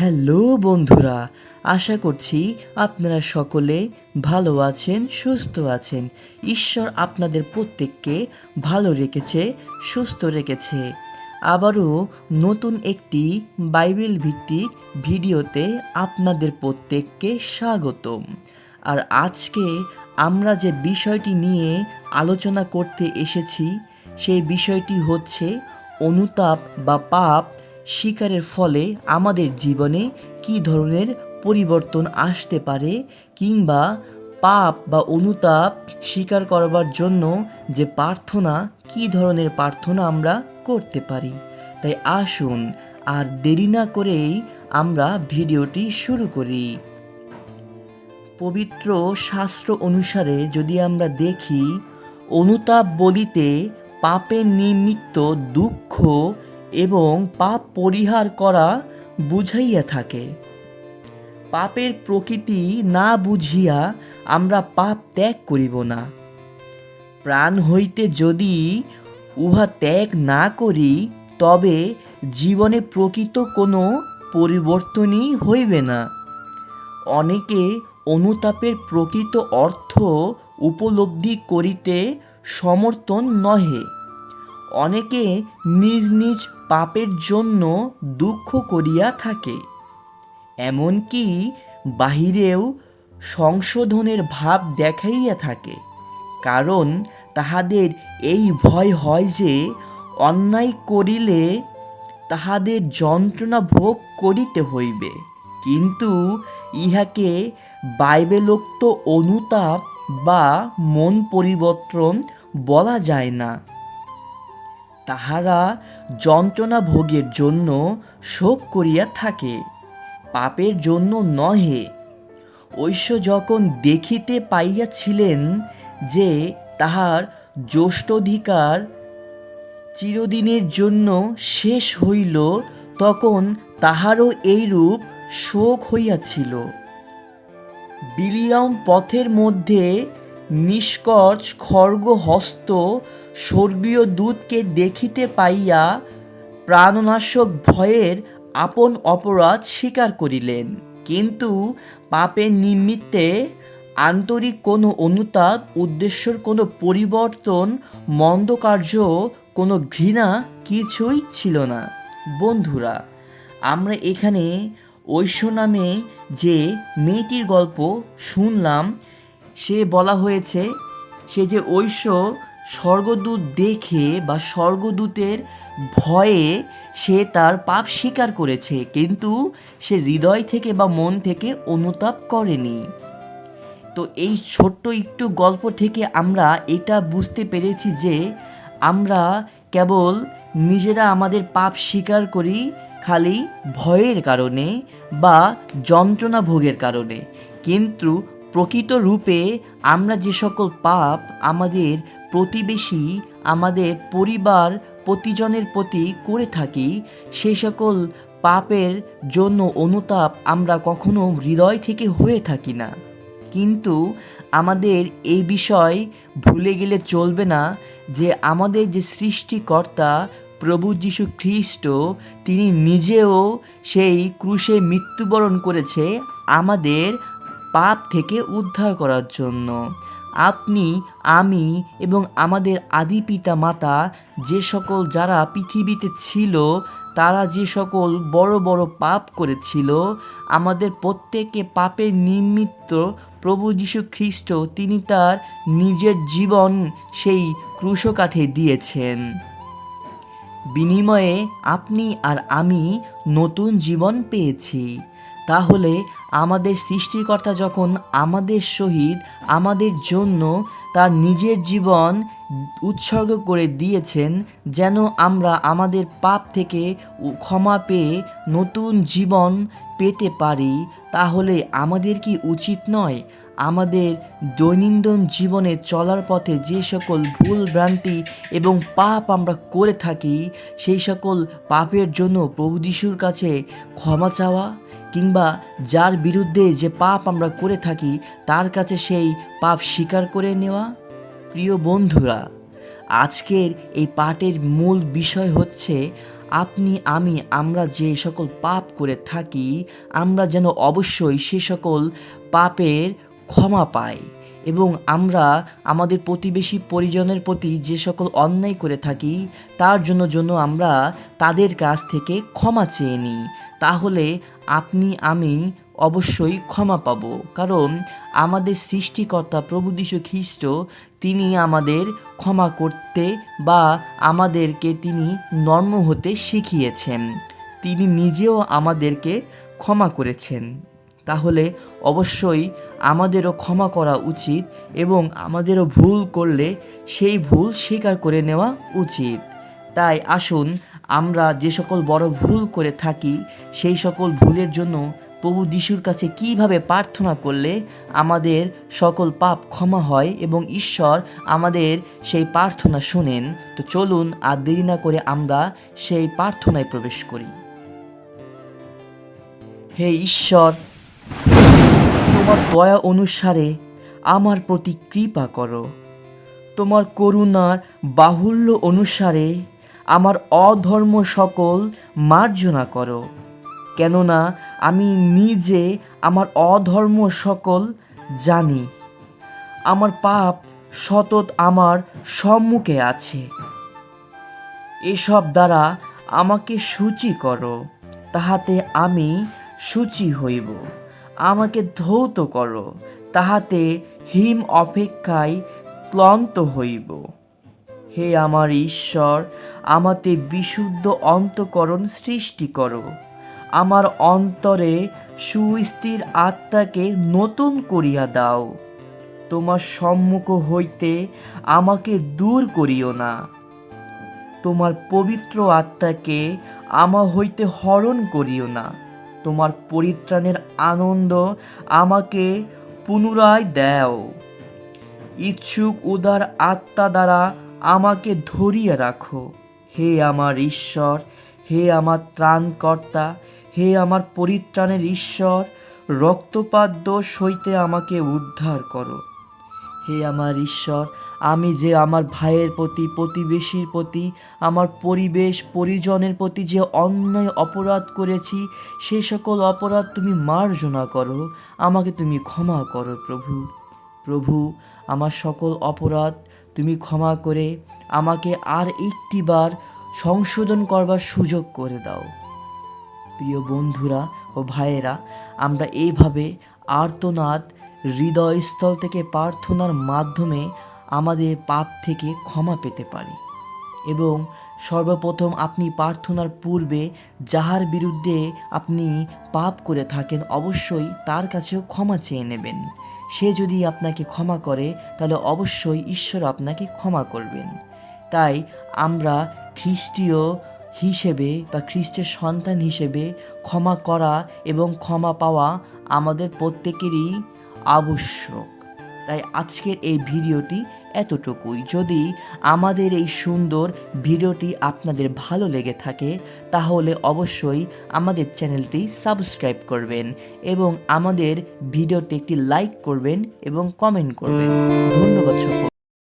Hello বন্ধুরা, আশা করছি আপনারা সকলে ভালো আছেন, সুস্থ আছেন। ঈশ্বর আপনাদের প্রত্যেককে ভালো রেখেছে, সুস্থ রেখেছে। আবারও নতুন একটি বাইবেল ভিত্তিক ভিডিওতে আপনাদের প্রত্যেককে স্বাগতম। আর আজকে আমরা যে বিষয়টি নিয়ে আলোচনা করতে এসেছি, সেই বিষয়টি হচ্ছে অনুতাপ বা পাপ শিকারের ফলে আমাদের জীবনে কী ধরনের পরিবর্তন আসতে পারে কিংবা পাপ বা অনুতাপ স্বীকার করবার জন্য যে প্রার্থনা, কী ধরনের প্রার্থনা আমরা করতে পারি? তাই আসুন আর দেরি না করেই আমরা ভিডিওটি শুরু করি। পবিত্র শাস্ত্র অনুসারে যদি আমরা দেখি, অনুতাপ বলিতে পাপের নিমিত্ত দুঃখ এবং পাপ পরিহার করা বুঝাইয়া থাকে। পাপের প্রকৃতি না বুঝিয়া আমরা পাপ ত্যাগ করিব না। প্রাণ হইতে যদি উহা ত্যাগ না করি, তবে জীবনে প্রকৃত কোনো পরিবর্তনই হইবে না। অনেকে অনুতাপের প্রকৃত অর্থ উপলব্ধি করিতে সমর্থন নহে। অনেকে নিজ নিজ পাপের জন্য দুঃখ করিয়া থাকে। এমনকি বাহিরেও সংশোধনের ভাব দেখাইয়া থাকে, কারণ তাহাদের এই ভয় হয় যে অন্যায় করিলে তাহাদের যন্ত্রণা ভোগ করিতে হইবে। কিন্তু ইহাকে বাইবেলোক্ত অনুতাপ বা মন পরিবর্তন বলা যায় না। তাহারা যন্ত্রণা ভোগের জন্য শোক করিয়া থাকে, পাপের জন্য নহে। ঐশ্য যখন দেখিতে পাইয়াছিলেন যে তাহার জ্যেষ্ঠধিকার চিরদিনের জন্য শেষ হইল, তখন তাহারও এইরূপ শোক হইয়াছিল। বিলিয়ম পথের মধ্যে নিষ্কর্ষ খড়গহস্ত স্বর্গীয় দূতকে দেখিতে পাইয়া প্রাণনাশক ভয়ের আপন অপরাধ স্বীকার করিলেন। কিন্তু পাপের নিমিত্তে আন্তরিক কোনো অনুতাপ, উদ্দেশ্যর কোনো পরিবর্তন মন্দ কার্য কোনো ঘৃণা কিছুই ছিল না। বন্ধুরা, আমরা এখানে ঐশ্য নামে যে মেয়েটির গল্প শুনলাম সে বলা হয়েছে, সে যে ঐশ্য স্বর্গদূত দেখে বা স্বর্গদূতের ভয়ে সে তার পাপ স্বীকার করেছে, কিন্তু সে হৃদয় থেকে বা মন থেকে অনুতাপ করেনি। তো এই ছোট্ট একটু গল্প থেকে আমরা এটা বুঝতে পেরেছি যে আমরা কেবল নিজেরা আমাদের পাপ স্বীকার করি খালি ভয়ের কারণে বা যন্ত্রণা ভোগের কারণে। কিন্তু প্রকৃত রূপে আমরা যে সকল পাপ আমাদের প্রতিবেশী, আমাদের পরিবার, প্রতিজনের প্রতি করে থাকি সেই সকল পাপের জন্য অনুতাপ আমরা কখনো হৃদয় থেকে হয়ে থাকি না। কিন্তু আমাদের এই বিষয় ভুলে গেলে চলবে না যে আমাদের যে সৃষ্টিকর্তা প্রভু যীশু খ্রিস্ট, তিনি নিজেও সেই ক্রুশে মৃত্যুবরণ করেছে, আমাদের পাপ থেকে উদ্ধার করার জন্য। আপনি, আমি এবং আমাদের আদি পিতা মাতা, যে সকল যারা পৃথিবীতে ছিল, তারা যে সকল বড় বড় পাপ করেছিল, আমাদের প্রত্যেকে পাপের নিমিত্ত প্রভু যীশু খ্রিস্ট, তিনি তার নিজের জীবন সেই ক্রুশকাঠে দিয়েছেন। বিনিময়ে আপনি আর আমি নতুন জীবন পেয়েছি। তাহলে আমাদের সৃষ্টিকর্তা যখন আমাদের সহিত, আমাদের জন্য তার নিজের জীবন উৎসর্গ করে দিয়েছেন, যেন আমরা আমাদের পাপ থেকে ক্ষমা পেয়ে নতুন জীবন পেতে পারি, তাহলে আমাদের কি উচিত নয়? আমাদের দৈনন্দিন জীবনে চলার পথে যে সকল ভুল ভ্রান্তি এবং পাপ আমরা করে থাকি, সেই সকল পাপের জন্য প্রভু যিশুর কাছে ক্ষমা চাওয়া কিংবা যার বিরুদ্ধে যে পাপ আমরা করে থাকি, তার কাছে সেই পাপ স্বীকার করে নেওয়া? প্রিয় বন্ধুরা, আজকের এই পাঠের মূল বিষয় হচ্ছে, আপনি, আমি, আমরা যে সকল পাপ করে থাকি, আমরা যেন অবশ্যই সে সকল পাপের ক্ষমা পাই এবং আমরা আমাদের প্রতিবেশী পরিজনের প্রতি যে সকল অন্যায় করে থাকি, তার জন্য জন্য আমরা তাদের কাছ থেকে ক্ষমা চেয়ে নিই। তাহলে আপনি, আমি অবশ্যই ক্ষমা পাব। কারণ আমাদের সৃষ্টিকর্তা প্রভু যীশু খ্রিস্ট, তিনি আমাদের ক্ষমা করতে বা আমাদেরকে তিনি নর্ম হতে শিখিয়েছেন। তিনি নিজেও আমাদেরকে ক্ষমা করেছেন। তাহলে অবশ্যই আমাদেরও ক্ষমা করা উচিত এবং আমাদেরও ভুল করলে সেই ভুল স্বীকার করে নেওয়া উচিত। তাই আসুন আমরা যে সকল বড় ভুল করে থাকি, সেই সকল ভুলের জন্য প্রভু যিশুর কাছে কীভাবে প্রার্থনা করলে আমাদের সকল পাপ ক্ষমা হয় এবং ঈশ্বর আমাদের সেই প্রার্থনা শোনেন? তো চলুন আর দেরি না করে আমরা সেই প্রার্থনায় প্রবেশ করি। হে ঈশ্বর, তোমার দয়া অনুসারে আমার প্রতি কৃপা করো। তোমার করুণার বাহুল্য অনুসারে আমার অধর্ম সকল মার্জনা করো। কেননা আমি নিজে আমার অধর্ম সকল জানি। আমার পাপ সতত আমার সম্মুখে আছে। এসব দ্বারা আমাকে সূচি করো, তাহাতে আমি সূচি হইব। আমাকে ধৌত করো, তাহাতে হিম অপেক্ষায় ক্লান্ত হইব। হে আমার ঈশ্বর, আমাতে বিশুদ্ধ অন্তকরণ সৃষ্টি করো। আমার অন্তরে সুস্থির আত্মাকে নতুন করিয়া দাও। তোমার সম্মুখ হইতে আমাকে দূর করিও না। তোমার পবিত্র আত্মাকে আমা হইতে হরণ করিও না। তোমার পরিত্রাণের আনন্দ আমাকে পুনরায় দাও। ইচ্ছুক উদার আত্মা দ্বারা আমাকে ধরিয়া রাখো। হে আমার ঈশ্বর, হে আমার ত্রাণকর্তা, হে আমার পরিত্রাণের ঈশ্বর, রক্তপাত দোষ হইতে আমাকে উদ্ধার করো। হে আমার ঈশ্বর, আমি যে আমার ভাইয়ের প্রতি, প্রতিবেশীর প্রতি, আমার পরিবেশ, পরিজনের প্রতি যে অন্যায় অপরাধ করেছি, সে সকল অপরাধ তুমি মার্জনা করো, আমাকে তুমি ক্ষমা করো প্রভু। প্রভু, আমার সকল অপরাধ তুমি ক্ষমা করে আমাকে আর একটিবার সংশোধন করবার সুযোগ করে দাও। প্রিয় বন্ধুরা ও ভাইয়েরা, আমরা এইভাবে আর্তনাদ হৃদয়স্থল থেকে প্রার্থনার মাধ্যমে আমাদের পাপ থেকে ক্ষমা পেতে পারি এবং সর্বপ্রথম আপনি প্রার্থনার পূর্বে যাহার বিরুদ্ধে আপনি পাপ করে থাকেন অবশ্যই তার কাছেও ক্ষমা চেয়ে নেবেন। সে যদি আপনাকে ক্ষমা করে, তাহলে অবশ্যই ঈশ্বর আপনাকে ক্ষমা করবেন। তাই আমরা খ্রিস্টীয় হিসেবে বা খ্রিস্টের সন্তান হিসেবে ক্ষমা করা এবং ক্ষমা পাওয়া আমাদের প্রত্যেকেরই আবশ্যক। তাই আজকের এই ভিডিওটি এতটুকুই। যদি আমাদের এই সুন্দর ভিডিওটি আপনাদের ভালো লেগে থাকে, তাহলে অবশ্যই আমাদের চ্যানেলটি সাবস্ক্রাইব করবেন এবং আমাদের ভিডিওতে একটি লাইক করবেন এবং কমেন্ট করবেন। ধন্যবাদ সকল